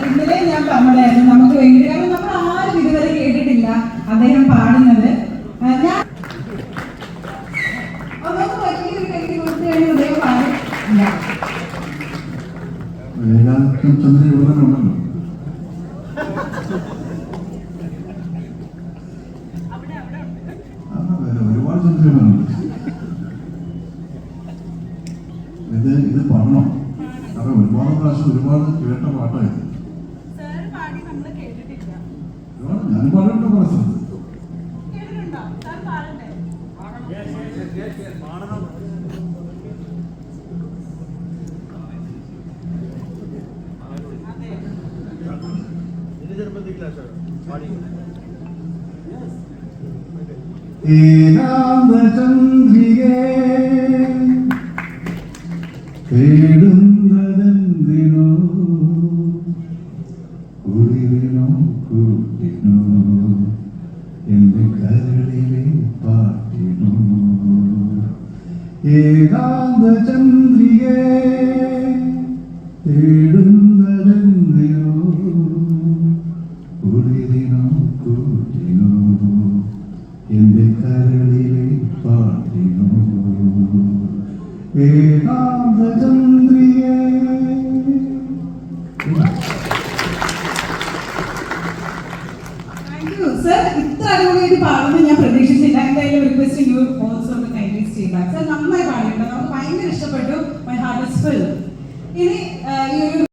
ഇന്നലെ ഞാൻ പറഞ്ഞതായിരുന്നു നമുക്ക് വേണ്ടി കാരണം നമ്മൾ ആരും ഇതുവരെ കേട്ടിട്ടില്ല അദ്ദേഹം പാടുന്നത്. ഞാൻ ഒരുപാട് ഇത് ഇത് പാടണം കാരണം ഒരുപാട് പ്രാവശ്യം ഒരുപാട് കേട്ട പാട്ടായിരുന്നു. ഞാൻ പാടേണ്ട പല സ്ഥലത്ത് കേട്ടിട്ടുണ്ടോ? സാർ പാടണ്ടേ? അതെ. ഏകാന്ത ചന്ദ്രികേ കുളിരിനോ കൂട്ടിനോ എന്റെ കരളിലെ പാട്ടിനോ ഏകാന്ത ചന്ദ്രികേ തേടുന്നതെന്തിനോ കുളിരിനോ കൂട്ടിനോ എന്റെ കരളിലെ പാട്ടിനോ ഏകാന്ത സർ ഇത്ര അടിപൊളിയായിട്ട് പാടുന്നത് ഞാൻ പ്രതീക്ഷിച്ചില്ല. എന്തായാലും റിക്വസ്റ്റ് യു ഓൾസോ ഒന്ന് കൈൻഡ്ലി സ്റ്റേ ബാക്ക് സർ നന്നായി പാടിയിട്ടുണ്ട്. നമുക്ക് ഭയങ്കര ഇഷ്ടപ്പെട്ടു. മൈ ഹാർട്ട് ഇസ് ഫിൽ ഇനി